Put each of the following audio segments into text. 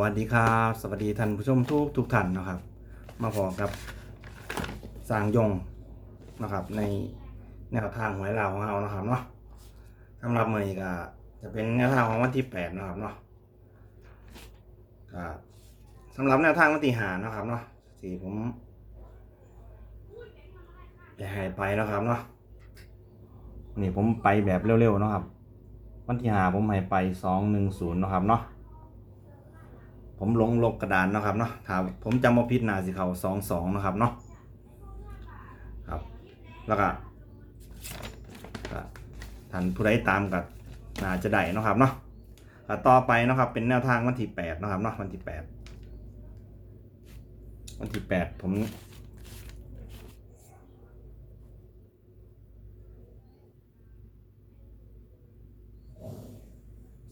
วัสดีครับ สวัสดีท่านผู้ชมทุกทุกท่านนะครับ มาพอกับสางยงนะครับ ในแนวทางหวยเราวของเรานะครับเนาะสำหรับมือนี้ก็จะเป็นแนวทางของวันที่แปดนะครับเนาะก็สำหรับแนวทางวันที่หานะครับเนาะที่ผมจะให้ไปนะครับเนาะนี่ผมไปแบบเร็วๆนะครับ วันที่หาผมให้ไปสองหนึ่งศูนย์นะครับเนาะ ผมลงลบกระดานนะครับเนาะถ้าผมจำว่าพิษนาสิเขาสองสองนะครับเนาะครับแล้วก็ท่านผู้ใดตามกับน่าจะได้นะครับเนาะต่อไปนะครับเป็นแนวทางวันที่แปดนะครับเนาะวันที่แปดวันที่แปดผม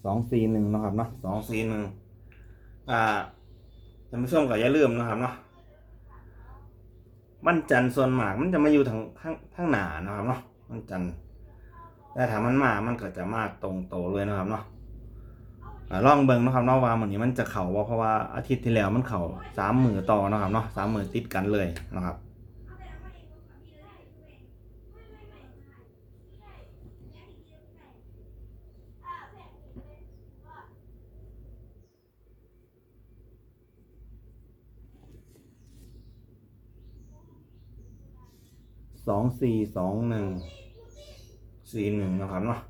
สองสี่หนึ่งนะครับเนาะสองสี่หนึ่ง อ่าท่านผู้ชมก็อย่าลืมนะครับเนาะมันจันทร์ส่วนมากมันจะมาอยู่ทางข้างข้างหนานะครับเนาะมันจันทร์แต่ถ้ามันมามันก็จะมาตรงโตเลยนะครับเนาะอ่าลองเบิงนะครับเนาะว่ามันนี้มันจะเข่าว่าเพราะว่าอาทิตย์ที่แล้วมันเข่าสามมือต่อนะครับเนาะสามมือติดกันเลยนะครับ สองสี่สองหนึ่งสี่หนึ่งนะครับเนาะ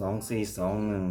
สองสี่สองหนึ่ง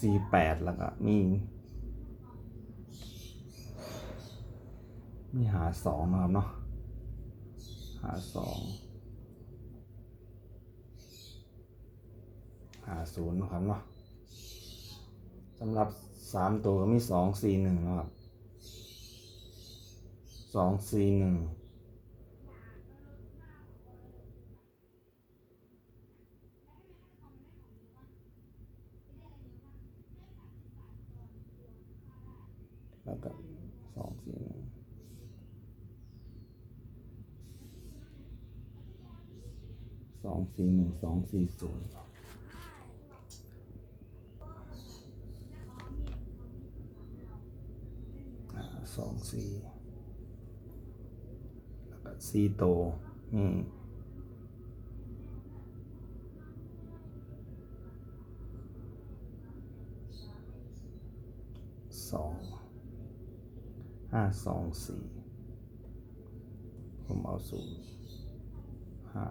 สี่แปดแล้วก็มี มีหาสองนะครับเนาะหาสองหาศูนย์นะครับเนาะสำหรับสามตัวก็มีสองสี่หนึ่งนะครับสองสี่หนึ่ง แล้วก็สองสี่หนึ่งสองสี่หนึ่งสองสี่ศูนย์อ่าสองสี่แล้วก็สี่โต อืมสอง ห้าสองสี่ผมเอาศูนย์ห้า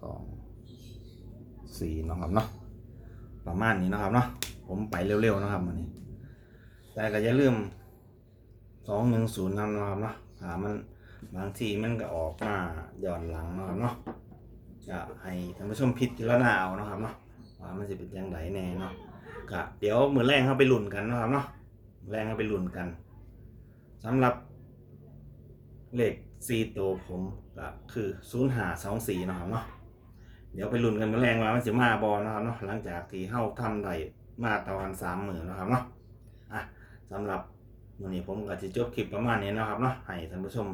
สองสี่นะครับเนาะประมาณนี้นะครับเนาะผมไปเร็วๆนะครับวันนี้ แต่ก็อย่าลืมสองหนึ่งศูนย์นำนะครับเนาะถามันบางทีมันก็ออกมาย้อนหลังนะครับเนาะจะให้ท่านผู้ชมพิจารณาเอานะครับเนาะว่ามันจะเป็นยังไงแน่เนาะก็เดี๋ยวมือแรงเข้าไปหลุนกันนะครับเนาะแรงเข้าไปหลุนกัน สำหรับเลขสี่ตัวผมก็คือศูนย์หาสองสี่นะครับเนาะเดี๋ยวไปลุ้นกันแรงว่ามันจะมาบอนะครับเนาะหลังจากที่เข้าทำได้มาตอนสามหมื่นนะครับเนาะอะสำหรับวันนี้ผมก็จะจบคลิปประมาณนี้นะครับเนาะให้ท่านผู้ชม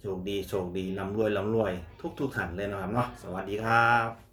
โชคดีโชคดีร่ำรวยร่ำรวย ทุกทุกท่านเลยนะครับเนาะสวัสดีครับ